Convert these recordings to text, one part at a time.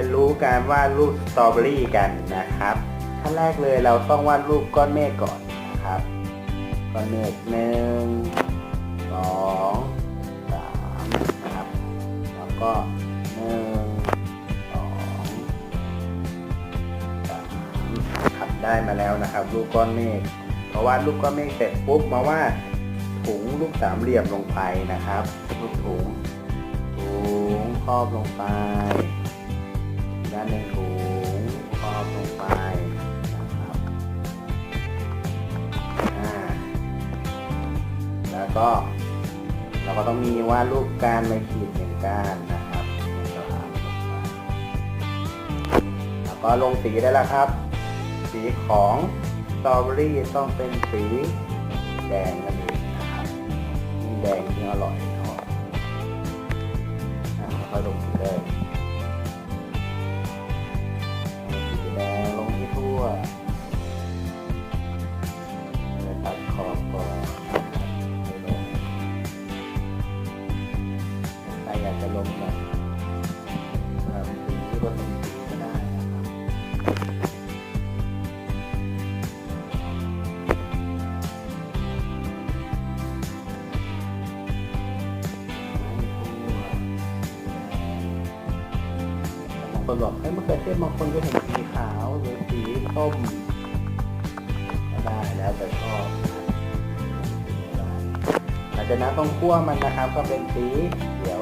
ยนรู้การวาดรูปสตรอเบอรี่กันนะครับขั้นแรกเลยเราต้องวาดรูปก้อนเมฆก่อนนะครับก้อนเมฆหนึ่งสองสามนะครับแล้วก็หนึ่งสองสามขับได้มาแล้วนะครับ รูปก้อนเมฆพอวาดรูปก้อนเมฆเสร็จปุ๊บมาวาดถุงรูปสามเหลี่ยมลงไปนะครับรูปถุงถุงครอบลงไป้นหนึ่งถุงครอบลงไปนะครับแล้วก็เราก็ต้องมีวาดรูปการในขีดหนึ่งก้านนะครับแล้วก็ลงสีได้แล้วครับ สีของสตรอเบอรี่ต้องเป็นสีแดงนั่นเองนะครับสีแดงที่อร่อยเนาะอะค่อยลงสีเลย จะลงแบบแบบที่ผสมสีก็ได้นะครับบางคนบอกให้มะเขือเทศบางคนก็เห็นสีขาวหรือสีส้มก็ได้แล้วแต่ชอบนะครับหลังจากนั้นต้องคั่วมันนะครับ ก็เป็นสีเขียว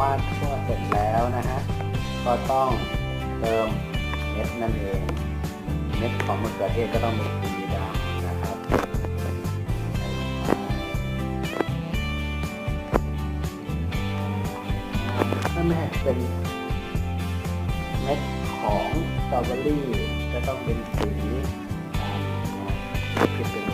เพราะว่าคั่วเสร็จแล้วนะฮะ ก็ต้องเติมเม็ดนั่นเอง เม็ดของมะเขือเทศก็ต้องเป็นสีดำนะครับถ้าไม่เป็นเม็ดของสตรอเบอรี่ก็ต้องเป็นสีดำนะที่เป็น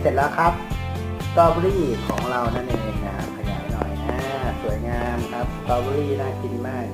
เสร็จแล้วครับสตรอเบอรี่ของเรานั่นเองนะครับขยายหน่อยนะสวยงามครับสตรอเบอรี่น่ากินมาก